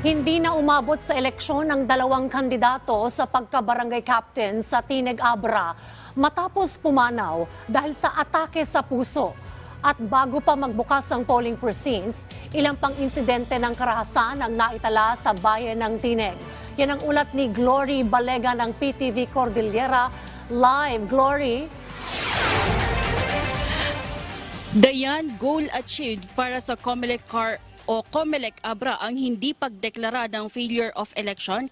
Hindi na umabot sa eleksyon ang dalawang kandidato sa pagkabarangay captain sa Tineg Abra matapos pumanaw dahil sa atake sa puso. At bago pa magbukas ang polling precincts, ilang pang insidente ng karahasan ang naitala sa bayan ng Tineg. Yan ang ulat ni Glory Balega ng PTV Cordillera. Live, Glory! Dayan, goal achieved para sa Comelec Car o Comelec Abra ang hindi pagdeklara ng failure of election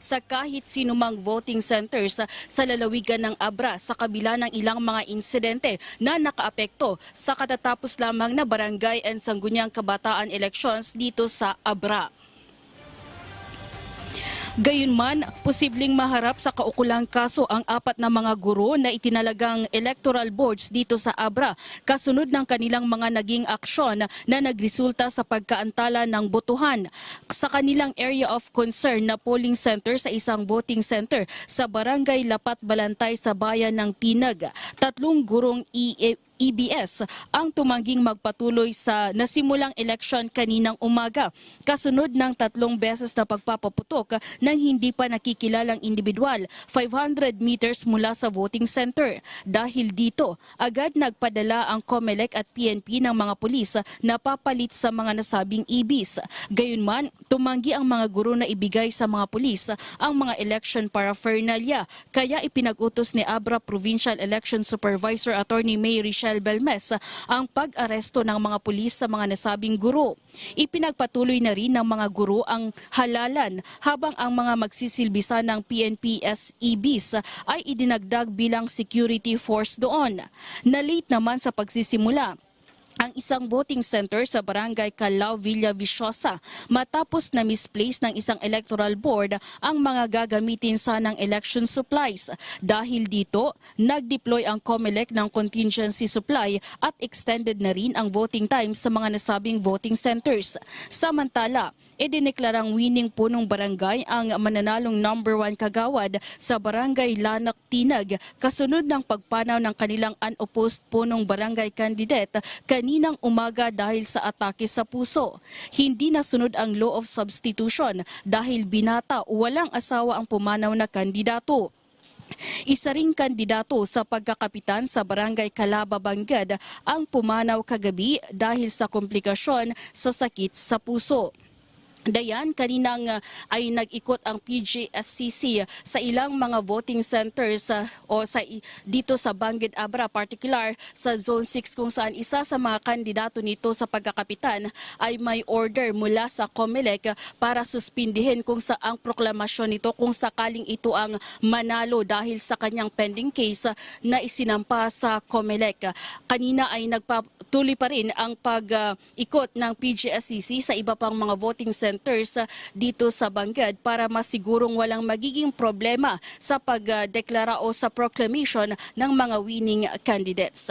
sa kahit sinumang voting centers sa, lalawigan ng Abra sa kabila ng ilang mga insidente na nakaapekto sa katatapos lamang na barangay and sangguniang kabataan elections dito sa Abra. Gayunman, posibleng maharap sa kaukulang kaso ang apat na mga guro na itinalagang electoral boards dito sa Abra kasunod ng kanilang mga naging aksyon na nagresulta sa pagkaantala ng botohan sa kanilang area of concern na polling center sa isang voting center sa barangay Lapat Balantay sa bayan ng Tinag. Tatlong gurong E- EBS ang tumangging magpatuloy sa nasimulang eleksyon kaninang umaga. Kasunod ng tatlong beses na pagpapaputok ng hindi pa nakikilalang individual 500 meters mula sa voting center. Dahil dito, agad nagpadala ang COMELEC at PNP ng mga pulis na papalit sa mga nasabing EBs. Gayunman, tumanggi ang mga guro na ibigay sa mga pulis ang mga election paraphernalia. Kaya ipinag-utos ni Abra Provincial Election Supervisor Attorney May Richelle Belmes ang pag-aresto ng mga pulis sa mga nasabing guro. Ipinagpatuloy na rin ng mga guro ang halalan habang ang mga magsisilbisa ng PNP SEBs ay idinagdag bilang security force doon. Na-late naman sa pagsisimula ang isang voting center sa barangay Calao, Villa Viciosa matapos na misplace ng isang electoral board ang mga gagamitin sanang election supplies. Dahil dito, nag-deploy ang COMELEC ng contingency supply at extended na rin ang voting time sa mga nasabing voting centers. Samantala, idineklarang winning punong barangay ang mananalong number one kagawad sa barangay Lanak Tinag kasunod ng pagpanaw ng kanilang unopposed punong barangay candidate kaninang umaga dahil sa atake sa puso. Hindi nasunod ang law of substitution dahil binata walang asawa ang pumanaw na kandidato. Isa ring kandidato sa pagkakapitan sa barangay Calaba, Banggad ang pumanaw kagabi dahil sa komplikasyon sa sakit sa puso. Dayan, kaninang uh, ay nag-ikot ang PGSCC sa ilang mga voting centers uh, o sa dito sa Bangged Abra, particular sa Zone 6 kung saan isa sa mga kandidato nito sa pagkakapitan ay may order mula sa COMELEC para suspindihin kung sa ang proklamasyon nito kung sakaling ito ang manalo dahil sa kanyang pending case na isinampa sa COMELEC. Kanina ay nagpatuloy pa rin ang pag-ikot ng PGSCC sa iba pang mga voting centers uh, dito sa Banggad para masigurong walang magiging problema sa pagdeklara o sa proclamation ng mga winning candidates.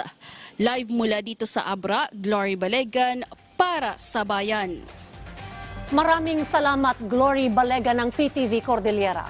Live mula dito sa Abra, Glory Balegan para sa Bayan. Maraming salamat, Glory Balega ng PTV Cordillera.